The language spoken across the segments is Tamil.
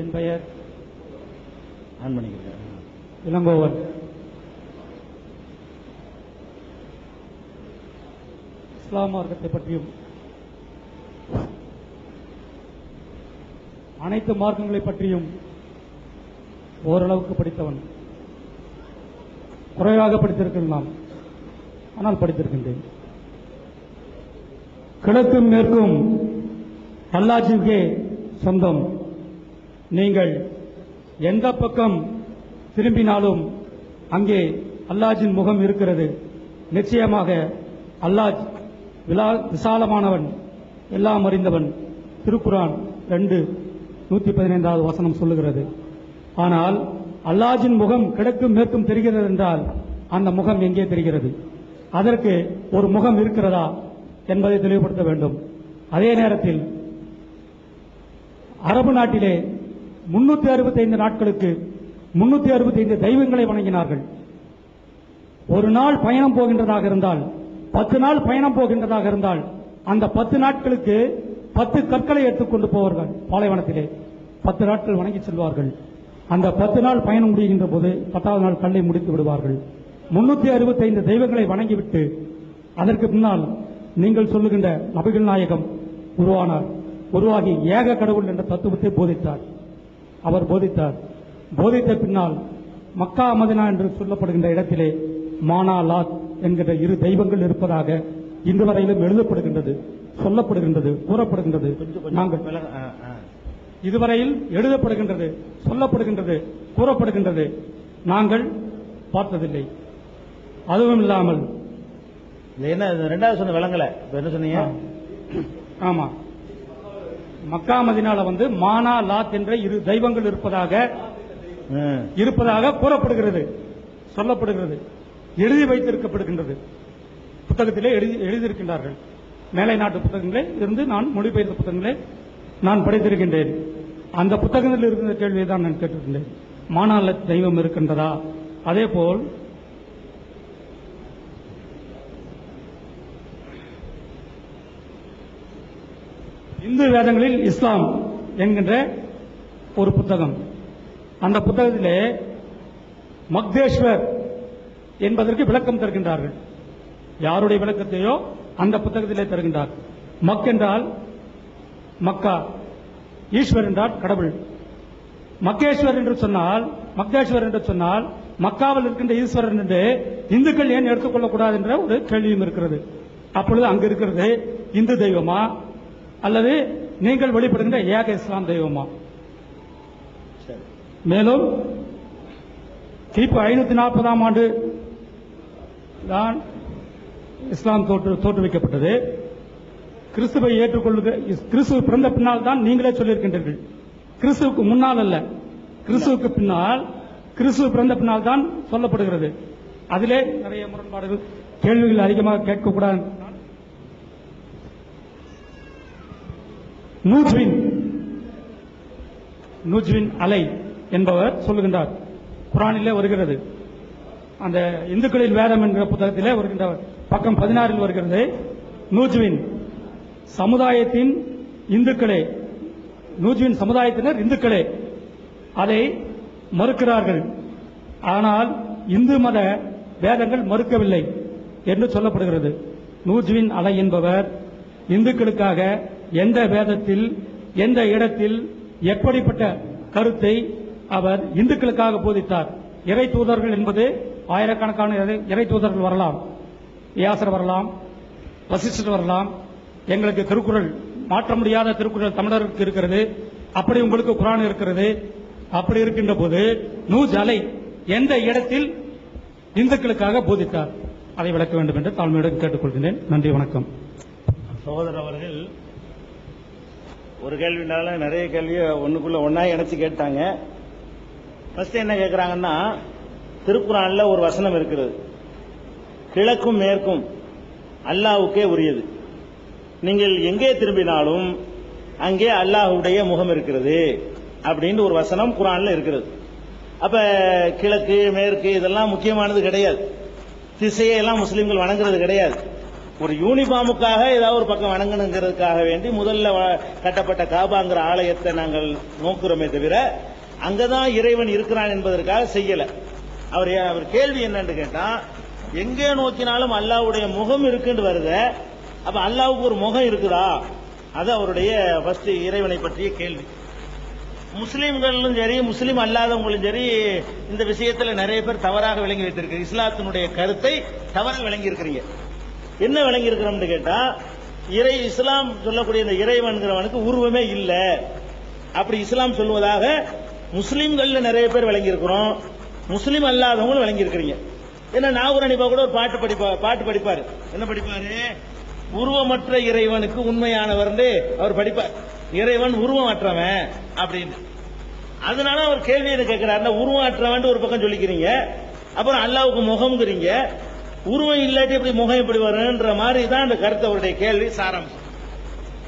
என் பெயர்? ஆன் பண்ணிக்கிறேன். இளங்கோவன். இஸ்லாம் மார்க்கத்தை பற்றியும் அனைத்து மார்க்கங்களை பற்றியும் ஓரளவுக்கு படித்தவன். குறைவாக படித்திருக்கலாம் ஆனால் படித்திருக்கின்றேன். கிழக்கும் மேற்கும் அல்லாஜிக்கே சொந்தம். நீங்கள் எந்த பக்கம் திரும்பினாலும் அங்கே அல்லாஜின் முகம் இருக்கிறது. நிச்சயமாக அல்லாஜ் விலா- விசாலமானவன் எல்லாம் அறிந்தவன். திருக்குரான் ரெண்டு நூத்தி பதினைந்தாவது வசனம் சொல்லுகிறது. ஆனால் அல்லாஜின் முகம் கிடக்கும் மேற்கும் தெரிகிறது என்றால் அந்த முகம் எங்கே தெரிகிறது? அதற்கு ஒரு முகம் இருக்கிறதா என்பதை தெளிவுபடுத்த வேண்டும். அதே நேரத்தில் அரபு நாட்டிலே முன்னூத்தி அறுபத்தி ஐந்து நாட்களுக்கு முன்னூத்தி அறுபத்தி ஐந்து தெய்வங்களை வணங்கினார்கள். ஒரு நாள் பயணம் போகின்றதாக இருந்தால் பத்து நாள் பயணம் போகின்றதாக இருந்தால் அந்த பத்து நாட்களுக்கு பத்து கற்களை எடுத்துக்கொண்டு போவார்கள் பாலைவனத்திலே. பத்து நாட்கள் வணங்கி செல்வார்கள். அந்த பத்து நாள் பயணம் முடிகின்ற போது பத்தாவது நாள் கல்லை முடித்து விடுவார்கள். முன்னூத்தி அறுபத்தி ஐந்து தெய்வங்களை வணங்கிவிட்டு அதற்கு பின்னால் நீங்கள் சொல்லுகின்ற நபிகள் நாயகம் உருவானார். உருவாகி ஏக கடவுள் என்ற தத்துவத்தை போதித்தார். அவர் போதித்தார். போதித்த பின்னால் மக்கா மதினா என்று சொல்லப்படுகின்ற இடத்திலே மானா லாத் என்கிற இரு தெய்வங்கள் இருப்பதாக இன்று வரையிலும் எழுதப்படுகின்றது சொல்லப்படுகின்றது கூறப்படுகின்றது. நாங்கள். இதுவரையில் எழுதப்படுகின்றது சொல்லப்படுகின்றது கூறப்படுகின்றது. நாங்கள் பார்த்ததில்லை. அதுவும் இல்லாமல் இல்ல என்ன ரெண்டாவது சொன்ன விளங்கல என்ன சொன்னீங்க? ஆமா. மக்கா மதினால வந்து மானா லாத் என்ற இரு தெய்வங்கள் இருப்பதாக. இருப்பதாக கூறப்படுகிறது சொல்லப்படுகிறது எழுதி வைத்திருக்கப்படுகின்றது. புத்தகத்திலே எழுதி எழுதியிருக்கின்றார்கள். மேலை நாட்டு புத்தகங்களே இருந்து நான் மொழிபெயர்த்த புத்தகங்களே நான் படித்திருக்கின்றேன். அந்த புத்தகத்தில் இருக்கின்ற கேள்வியை தான் நான் கேட்டிருக்கின்றேன். மானால தெய்வம் இருக்கின்றதா? அதே போல் இந்து வேதங்களில் இஸ்லாம் என்கின்ற ஒரு புத்தகம். அந்த புத்தகத்திலே மக்தேஸ்வர் என்பதற்கு விளக்கம் தருகின்றார்கள். யாருடைய விளக்கத்தையோ அந்த புத்தகத்திலே தருகின்றார். மக் என்றால் மக்கா ஈஸ்வர் என்றால் கடவுள். மக்கேஸ்வர் என்று சொன்னால் மக்தேஸ்வர் என்று சொன்னால் மக்காவில் இருக்கின்ற ஈஸ்வரன் என்று இந்துக்கள் ஏன் எடுத்துக்கொள்ளக்கூடாது என்ற ஒரு கேள்வியும் இருக்கிறது. அப்பொழுது அங்கு இருக்கிறது இந்து தெய்வமா? அல்லது நீங்கள் வழிபடுகின்ற ஏக இஸ்லாம் தெய்வமா? மேலும் கிபி ஐநூத்தி நாற்பதாம் ஆண்டு தான் இஸ்லாம் தோற்று தோற்றுவிக்கப்பட்டது. கிறிஸ்துவை ஏற்றுக்கொள்ளுக கிறிஸ்துவ பிறந்த பின்னால் தான் நீங்களே சொல்லியிருக்கின்றீர்கள். கிறிஸ்துவுக்கு முன்னால் அல்ல. கிறிஸ்துவுக்கு பின்னால் கிறிஸ்துவ பிறந்த பின்னால் தான் சொல்லப்படுகிறது. அதிலே நிறைய முரண்பாடுகள் கேள்விகள் அதிகமாக கேட்கக்கூடாது. நூஜ்வின் நூஜ்வின் அலை என்பவர் சொல்லுகின்றார். குரானிலே வருகிறது. அந்த இந்துக்களின் வேதம் என்கிற புத்தகத்திலே வருகின்ற பக்கம் பதினாறில் வருகிறது. நூஜ்வின் சமுதாயத்தின் இந்துக்களே நூஜ்வின் சமுதாயத்தினர் இந்துக்களே அதை மறுக்கிறார்கள். ஆனால் இந்து மத வேதங்கள் மறுக்கவில்லை என்று சொல்லப்படுகிறது. நூஜ்வின் அலை என்பவர் இந்துக்களுக்காக எந்த வேதத்தில் எந்த இடத்தில் எப்படிப்பட்ட கருத்தை அவர் இந்துக்களுக்காக போதித்தார். இறை தூதர்கள் என்பது ஆயிரக்கணக்கான இறை- தூதர்கள் வரலாம் வியாசர் வரலாம் வசிஷ்டர் வரலாம். எங்களுக்கு திருக்குறள் மாற்ற முடியாத திருக்குறள் தமிழருக்கு இருக்கிறது. அப்படி உங்களுக்கு குரான் இருக்கிறது. அப்படி இருக்கின்ற போது நூஜ் அலை எந்த இடத்தில் இந்துக்களுக்காக போதித்தார்? அதை விளக்க வேண்டும் என்று தாழ்மையுடன் கேட்டுக்கொள்கிறேன் நன்றி வணக்கம். சகோதரர் அவர்கள் ஒரு கேள்வினால நிறைய கேள்வியை ஒண்ணுக்குள்ள ஒன்றா இணைச்சு கேட்டாங்க. ஃபர்ஸ்ட் என்ன கேக்குறாங்கன்னா திருக்குறான்ல ஒரு வசனம் இருக்கிறது கிழக்கும் மேற்கும் அல்லாவுக்கே உரியது. நீங்கள் எங்கே திரும்பினாலும் அங்கே அல்லாஹுடைய முகம் இருக்கிறது அப்படின்னு ஒரு வசனம் குரான்ல இருக்கிறது அப்ப கிழக்கு மேற்கு இதெல்லாம் முக்கியமானது கிடையாது. திசையை எல்லாம் வணங்குறது கிடையாது. ஒரு யூனிஃபார்முக்காக ஏதாவது ஒரு பக்கம் வணங்கணுங்கிறதுக்காக வேண்டி முதல்ல வ- கட்டப்பட்ட காபாங்கிற ஆலயத்தை நாங்கள் நோக்குறோமே தவிர அங்கதான் இறைவன் இருக்கிறான் என்பதற்காக செய்யல. அவர் அவர் கேள்வி என்னன்னு கேட்டா எங்கே நோக்கினாலும் அல்லாஹ்வுடைய முகம் இருக்குன்னு வருத அப்ப அல்லாவுக்கு ஒரு முகம் இருக்குதா? அது அவருடைய ஃபர்ஸ்ட் இறைவனை பற்றிய கேள்வி. முஸ்லீம்களும் சரி முஸ்லீம் அல்லாதவங்களும் சரி இந்த விஷயத்துல நிறைய பேர் தவறாக விளங்கி வைத்திருக்கு இஸ்லாத்தினுடைய கருத்தை தவறாக விளங்கி இருக்கிறீங்க என்ன விளங்கி இருக்கிறோம்னு கேட்டா இறை இஸ்லாம் சொல்லக்கூடிய இந்த இறைவன்கிறவனுக்கு உருவமே இல்லை. அப்படி இஸ்லாம் சொல்லுவதாக முஸ்லீம்கள்ல நிறைய பேர் விளங்கி இருக்கிறோம் முஸ்லீம் அல்லாதவங்களும் விளங்கி இருக்கிறீங்க ஏன்னா நாகூர் அனிபா கூட ஒரு பாட்டு படிப்பா பாட்டு படிப்பாரு. என்ன படிப்பாரு? உருவமற்ற இறைவனுக்கு உண்மையானவர் அவர் படிப்பார். இறைவன் உருவமற்றவன் அப்படின்னு. அதனால அவர் கேள்வி என்ன உருவம் உருவமற்றவன் ஒரு பக்கம் சொல்லிக்கிறீங்க அப்புறம் அல்லாவுக்கு முகம்ங்கிறீங்க உருவம் இல்லாட்டி எப்படி முகம் இப்படி வரும்ன்ற மாதிரி தான் அந்த கருத்தவருடைய கேள்வி சாரம்.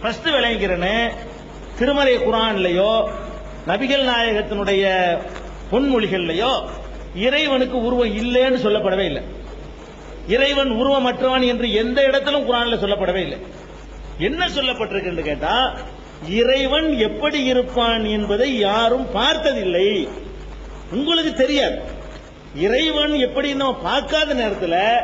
ஃபர்ஸ்ட் விளங்கிறேன்னு திருமலை குரான்லயோ நபிகள் நாயகத்தினுடைய பொன்மொழிகள்லயோ இறைவனுக்கு உருவம் இல்லைன்னு சொல்லப்படவே இல்லை. இறைவன் உருவமற்றவன் என்று எந்த இடத்திலும் குரான்ல சொல்லப்படவே இல்லை. என்ன சொல்லப்பட்டிருக்குன்னு கேட்டா இறைவன் எப்படி இருப்பான் என்பதை யாரும் பார்த்ததில்லை. உங்களுக்கு தெரியாது. இறைவன் எப்படி நம்ம பார்க்காத நேரத்துல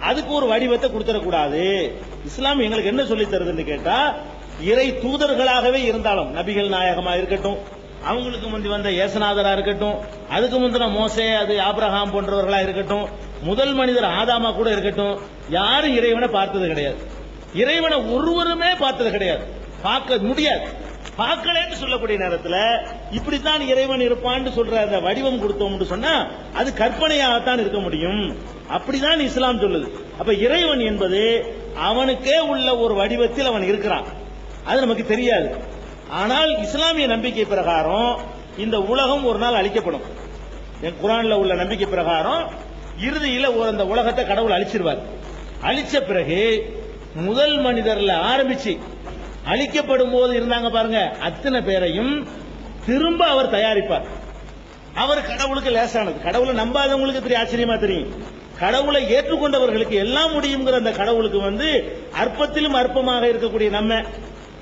அதுக்கு ஒரு வடிவத்தை கொடுத்துடக்கூடாது. இஸ்லாம் எங்களுக்கு என்ன சொல்லி தருதுன்னு கேட்டா இறை தூதர்களாகவே இருந்தாலும் நபிகள் நாயகமா இருக்கட்டும் அவங்களுக்கு முந்தி வந்த ஏசநாதரா இருக்கட்டும் அதுக்கு முந்தின மோசே அது ஆப்ரஹாம் போன்றவர்களா இருக்கட்டும் முதல் மனிதர் ஆதாமா கூட இருக்கட்டும் யாரும் இறைவனை பார்த்தது கிடையாது. இறைவனை ஒருவருமே பார்த்தது கிடையாது. பார்க்க முடியாது. பார்க்கலன்னு சொல்லக்கூடிய நேரத்தில் இப்படித்தான் இறைவன் இருப்பான்னு சொல்ற அந்த வடிவம் கொடுத்தோம்னு சொன்னா அது கற்பனையாகத்தான் இருக்க முடியும். அப்படிதான் இஸ்லாம் சொல்லுது. அப்ப இறைவன் என்பது அவனுக்கே உள்ள ஒரு வடிவத்தில் அவன் இருக்கிறான். அது நமக்கு தெரியாது. ஆனால் இஸ்லாமிய நம்பிக்கை பிரகாரம் இந்த உலகம் ஒரு நாள் அழிக்கப்படும். என் குரான்ல உள்ள நம்பிக்கை பிரகாரம் இறுதியில ஒரு அந்த உலகத்தை கடவுள் அழிச்சிருவார். அழிச்ச பிறகு முதல் மனிதர்ல ஆரம்பிச்சு அழிக்கப்படும் போது இருந்தாங்க பாருங்க அத்தனை பேரையும் திரும்ப அவர் தயாரிப்பார். அவர் கடவுளுக்கு லேசானது. கடவுளை நம்பாதவங்களுக்கு தெரியும் ஆச்சரியமா தெரியும். கடவுளை ஏற்றுக்கொண்டவர்களுக்கு எல்லாம் முடியுங்கிற அந்த கடவுளுக்கு வந்து அற்பத்திலும் அற்பமாக இருக்கக்கூடிய நம்ம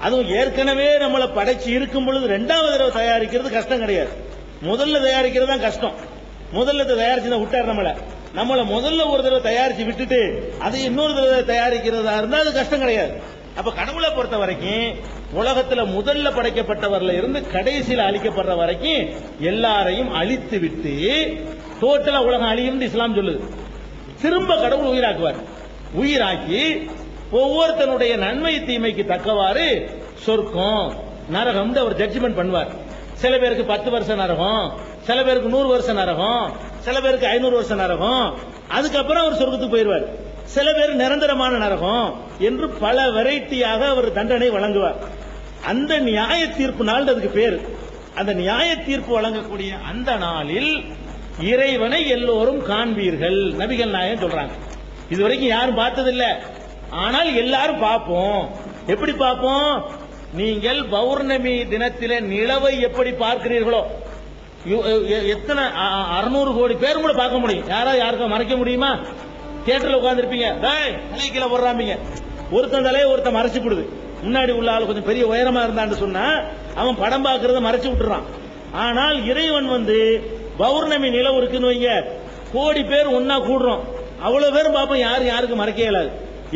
அதுவும் ஏற்கனவே நம்மளை படைச்சு இருக்கும் பொழுது ரெண்டாவது தடவை தயாரிக்கிறது கஷ்டம் கிடையாது. முதல்ல தயாரிக்கிறது தான் கஷ்டம். முதல்ல தயாரிச்சு தான் விட்டார் நம்மளை. நம்மளை முதல்ல ஒரு தடவை தயாரிச்சு விட்டுட்டு அதை இன்னொரு தடவை தயாரிக்கிறதா இருந்தால் அது கஷ்டம் கிடையாது. அப்ப கடவுளை பொறுத்த வரைக்கும் உலகத்துல முதல்ல படைக்கப்பட்டவர்ல இருந்து கடைசியில அழிக்கப்படுற வரைக்கும் எல்லாரையும் அழித்து விட்டு டோட்டலா உலகம் அழியும் இஸ்லாம் சொல்லுது. திரும்ப கடவுள் உயிராக்குவார். உயிராக்கி ஒவ்வொருத்தனுடைய நன்மை தீமைக்கு தக்கவாறு சொர்க்கம் நரகம் அவர் ஜட்ஜ்மெண்ட் பண்ணுவார். சில பேருக்கு பத்து வருஷம் நரகம் சில பேருக்கு நூறு வருஷம் நரகம் சில பேருக்கு ஐநூறு வருஷம் நரகம் அதுக்கப்புறம் அவர் சொர்க்கத்துக்கு போயிடுவார். சில பேர் நிரந்தரமான நரகம் என்று பல வெரைட்டியாக அவர் தண்டனை வழங்குவார். அந்த நியாய தீர்ப்பு நாள் அதுக்கு பேர். அந்த நியாய தீர்ப்பு வழங்கக்கூடிய அந்த நாளில் இறைவனை எல்லோரும் காண்பீர்கள். நபிகள் நாயகம் சொல்றாங்க. இதுவரைக்கும் யாரும் பார்த்ததில்ல. ஆனால் எல்லாரும் பார்ப்போம். எப்படி பார்ப்போம்? நீங்கள் பௌர்ணமி தினத்திலே நிலவை எப்படி பார்க்கிறீர்களோ எத்தனை அறுநூறு கோடி பேர் கூட பார்க்க முடியும். யாராவது யாருக்கும் மறைக்க முடியுமா? தியேட்டர்ல உட்காந்துருப்பீங்க தலை கீழே போடுறாமீங்க. ஒருத்தன் தலையை ஒருத்தன் மறைச்சு விடுது முன்னாடி உள்ள ஆள் கொஞ்சம் பெரிய உயரமா இருந்தான்னு சொன்னா அவன் படம் பாக்குறத மறைச்சு விட்டுறான். ஆனால் இறைவன் வந்து பௌர்ணமி நிலவு இருக்குன்னு வைங்க. கோடி பேர் ஒன்னா கூடுறோம். அவ்வளவு பேரும் பார்ப்போம். யாரும் யாருக்கும் மறைக்க இயலாது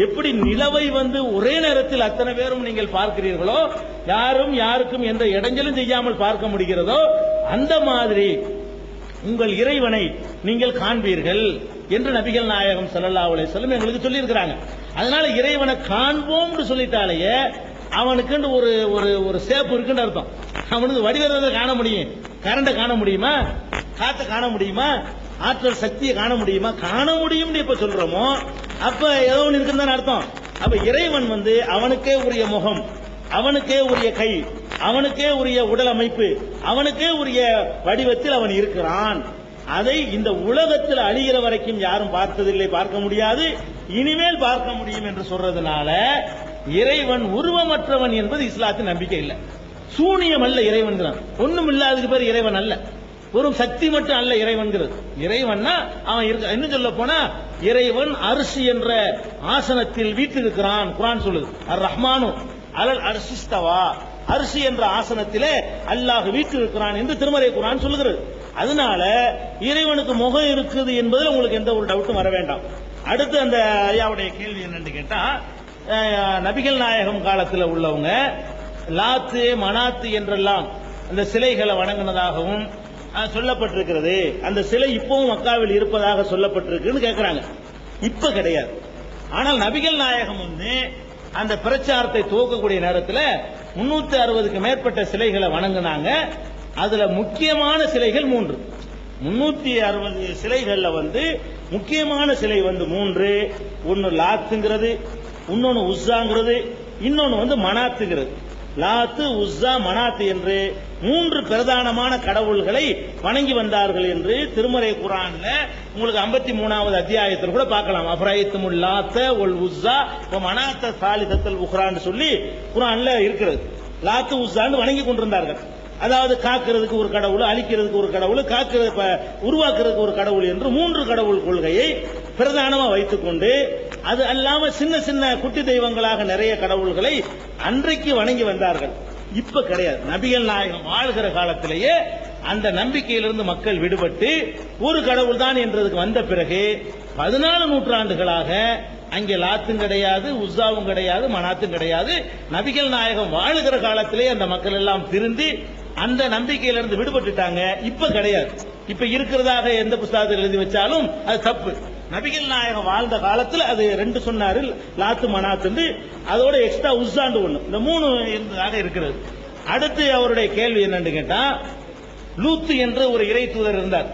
எப்படி நிலவை வந்து ஒரே நேரத்தில் அத்தனை பேரும் நீங்கள் பார்க்கிறீர்களோ யாரும் யாருக்கும் எந்த இடைஞ்சலும் செய்யாமல் பார்க்க முடிகிறதோ அந்த மாதிரி உங்கள் இறைவனை நீங்கள் காண்பீர்கள் என்று நபிகள் நாயகம் ஸல்லல்லாஹு அலைஹி எங்களுக்கு சொல்லியிருக்கிறாங்க. அதனால இறைவனை காண்போம்னு சொல்லிட்டாலேயே அவனுக்குன்னு ஒரு ஒரு ஒரு சேப்பு இருக்குன்னு அர்த்தம். அவனுக்கு வடிவத்தை காண முடியும். கரண்டை காண முடியுமா? காத்த காண முடியுமா? ஆற்றல் சக்தியை காண முடியுமா? காண முடியும்னு இப்ப சொல்றோமோ அப்ப ஏதோ ஒன்று இருக்குன்னு தானே அர்த்தம். அப்ப இறைவன் வந்து அவனுக்கே உரிய முகம் அவனுக்கே உரிய கை அவனுக்கே உரிய உடல் அமைப்பு அவனுக்கே உரிய வடிவத்தில் அவன் இருக்கிறான். அதை இந்த உலகத்தில் அழிகிற வரைக்கும் யாரும் பார்த்ததில்லை பார்க்க முடியாது. இனிமேல் பார்க்க முடியும் என்று சொல்றதுனால இறைவன் உருவமற்றவன் என்பது இஸ்லாத்தின் நம்பிக்கை இல்லை. சூனியம் அல்ல இறைவன் ஒன்றும் இல்லாததுக்கு பேர் இறைவன் அல்ல. வெறும் சக்தி மட்டும் அல்ல இறைவன்கிறது. இறைவன்னா அவன் இருக்க என்ன சொல்ல போனா இறைவன் அரிசி என்ற ஆசனத்தில் வீற்றிருக்கிறான். குரான் சொல்லுது அர் ரஹ்மானு அலல் அரிசிஸ்தவா அரிசி என்ற ஆசனத்திலே அல்லாஹ் வீற்றிருக்கிறான் என்று திருமறை குரான் சொல்லுகிறது. அதனால இறைவனுக்கு முகம் இருக்குது என்பதில் உங்களுக்கு எந்த ஒரு டவுட்டும் வர வேண்டாம். அடுத்து அந்த ஐயாவுடைய கேள்வி என்னன்னு கேட்டா நபிகள் நாயகம் காலத்தில் உள்ளவங்க லாத்து மனாத்து என்றெல்லாம் அந்த சிலைகளை வணங்கினதாகவும் சொல்லப்பட்டிருக்கிறது. அந்த சிலை இப்பவும் மக்காவில் இருப்பதாக சொல்லப்பட்டிருக்குன்னு கேட்கிறாங்க இப்ப கிடையாது. ஆனால் நபிகள் நாயகம் வந்து அந்த பிரச்சாரத்தை துவக்கக்கூடிய நேரத்தில் முன்னூத்தி அறுபதுக்கு மேற்பட்ட சிலைகளை வணங்குனாங்க. அதுல முக்கியமான சிலைகள் மூன்று. முன்னூத்தி அறுபது சிலைகள்ல வந்து முக்கியமான சிலை வந்து மூன்று. ஒன்னு லாத்துங்கிறது இன்னொன்னு உஸ்ஸாங்கிறது இன்னொன்னு வந்து மனாத்துங்கிறது. லாத்து உஸ்ஸா மனாத்து என்று மூன்று பிரதானமான கடவுள்களை வணங்கி வந்தார்கள் என்று திருமறை குரான்ல உங்களுக்கு 53 மூணாவது அத்தியாயத்தில் கூட பார்க்கலாம். அப்ராயத்துமுல் லாத்த ஒல் உஸ்ஸா மனாத்த சாலிசத்தல் உஹ்ரான்னு சொல்லி குரான்ல இருக்கிறது. லாத்து உஸ்ஸான்னு வணங்கி கொண்டிருந்தார்கள். அதாவது காக்கிறதுக்கு ஒரு கடவுள் அழிக்கிறதுக்கு ஒரு கடவுள் காக்கிற உருவாக்குறதுக்கு ஒரு கடவுள் என்று மூன்று கடவுள் கொள்கையை பிரதானமா வைத்துக்கொண்டு அது அல்லாம சின்ன சின்ன குட்டி தெய்வங்களாக நிறைய கடவுள்களை அன்றைக்கு வணங்கி வந்தார்கள். இப்ப கிடையாது. நபிகள் நாயகம் வாழ்கிற காலத்திலேயே அந்த நம்பிக்கையிலிருந்து மக்கள் விடுபட்டு ஒரு கடவுள் தான் என்றதுக்கு வந்த பிறகு பதினாலு நூற்றாண்டுகளாக அங்கே லாத்தும் கிடையாது உஸ்ஸாவும் கிடையாது மனாத்தும் கிடையாது. நபிகள் நாயகம் வாழுகிற காலத்திலே அந்த மக்கள் எல்லாம் திருந்தி அந்த நம்பிக்கையிலிருந்து விடுபட்டுட்டாங்க. இப்ப கிடையாது. இப்ப இருக்கிறதாக எந்த புஸ்தகத்தில் எழுதி வச்சாலும் அது தப்பு. நபிகள் நாயகம் வாழ்ந்த காலத்தில் அது ரெண்டு சொன்னாரு லாத்து மனாத்து அதோட எக்ஸ்ட்ரா உஸ்ஸாண்டு ஒண்ணு. இந்த மூணு இருந்ததாக இருக்கிறது. அடுத்து அவருடைய கேள்வி என்னன்னு கேட்டா லூத்து என்ற ஒரு இறை தூதர் இருந்தார்.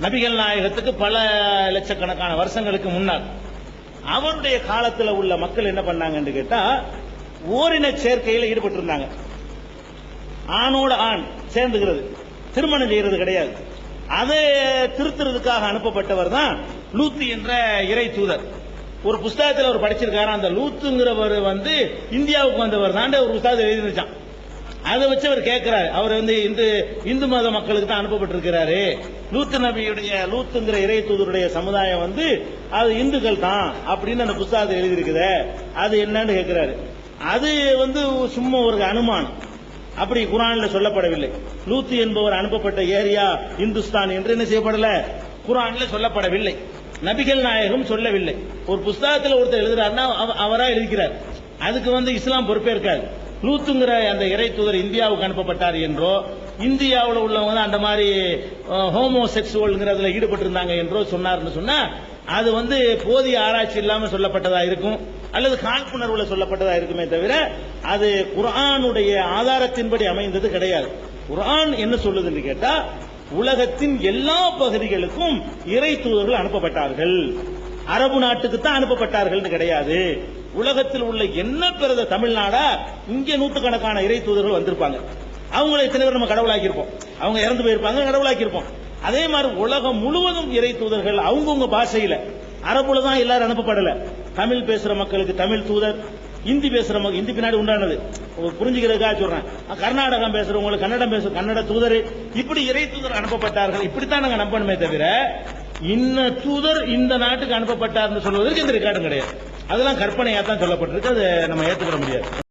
நபிகள் நாயகத்துக்கு பல லட்சக்கணக்கான வருஷங்களுக்கு முன்னால். அவருடைய காலத்தில் உள்ள மக்கள் என்ன பண்ணாங்கன்னு கேட்டா ஓரின சேர்க்கையில் ஈடுபட்டிருந்தாங்க. ஆணோட ஆண் சேர்ந்துகிறது. திருமணம் செய்யறது கிடையாது. அதை திருத்துறதுக்காக அனுப்பப்பட்டவர் தான் லூத்து என்ற இறை தூதர். ஒரு புஸ்தகத்தில் அவர் படிச்சிருக்காரு. அந்த லூத்துங்கிறவர் வந்து இந்தியாவுக்கு வந்தவர். தான் ஒரு புஸ்தகத்தை எழுதிருச்சான் அதை வச்சு அவர் கேட்கிறாரு அவர் வந்து இந்து இந்து மத மக்களுக்கு தான் அனுப்பப்பட்டிருக்கிறாரு. லூத்து நபியுடைய லூத்துங்கிற இறை தூதருடைய சமுதாயம் வந்து அது இந்துக்கள் தான் அப்படின்னு அந்த புஸ்தகத்தை எழுதியிருக்குத. அது என்னன்னு கேட்கிறாரு அது வந்து சும்மா ஒரு அனுமானம். அப்படி குரான்ல சொல்லப்படவில்லை. லூத்து என்பவர் அனுப்பப்பட்ட ஏரியா இந்துஸ்தான் என்று என்ன செய்யப்படல? குரான்ல சொல்லப்படவில்லை. நபிகள் நாயகம் சொல்லவில்லை. ஒரு புஸ்தகத்தில் ஒருத்தர் எழுதுறாருன்னா அவ- அவரா எழுதிக்கிறார். அதுக்கு வந்து இஸ்லாம் பொறுப்பேற்காது. லூத்துங்கிற அந்த இறை தூதர் இந்தியாவுக்கு அனுப்பப்பட்டார் என்றோ இந்தியாவில் உள்ளவங்க அந்த மாதிரி ஹோமோ செக்ஸுவல்ங்கிறதுல ஈடுபட்டிருந்தாங்க என்றோ சொன்னார்னு சொன்னா அது வந்து போதிய ஆராய்ச்சி இல்லாமல் சொல்லப்பட்டதா இருக்கும் அல்லது காழ்ப்புணர்வுல சொல்லப்பட்டதா இருக்குமே தவிர அது குரானுடைய ஆதாரத்தின்படி அமைந்தது கிடையாது. குரான் என்ன சொல்லுதுன்னு கேட்டா உலகத்தின் எல்லா பகுதிகளுக்கும் இறை தூதர்கள் அனுப்பப்பட்டார்கள். அரபு நாட்டுக்கு தான் அனுப்பப்பட்டார்கள் கிடையாது. உலகத்தில் உள்ள என்ன பிறந்த தமிழ்நாடா இங்கே நூற்றுக்கணக்கான இறை தூதர்கள் வந்திருப்பாங்க. அவங்களை எத்தனை பேர் நம்ம கடவுளாக்கியிருப்போம்? அவங்க இறந்து போயிருப்பாங்க கடவுளாக்கியிருப்போம். அதே மாதிரி உலகம் முழுவதும் இறை தூதர்கள் அவங்கவுங்க பாஷையில. அரபுல தான் எல்லாரும் அனுப்பப்படல. தமிழ் பேசுற மக்களுக்கு தமிழ் தூதர் இந்தி பேசுற இந்தி பின்னாடி உண்டானது. புரிஞ்சுக்கிறதுக்காக சொல்றேன். கர்நாடகம் பேசுறவங்களுக்கு கன்னடம் பேசுற கன்னட தூதர். இப்படி இறை தூதர் அனுப்பப்பட்டார்கள். இப்படித்தான் நாங்க நம்பணுமே தவிர இன்ன தூதர் இந்த நாட்டுக்கு அனுப்பப்பட்டார்னு சொல்வதற்கு இந்த ரெக்கார்டும் கிடையாது. அதெல்லாம் கற்பனையா தான் சொல்லப்பட்டிருக்கு. அதை நம்ம ஏற்றுக்கிட முடியாது.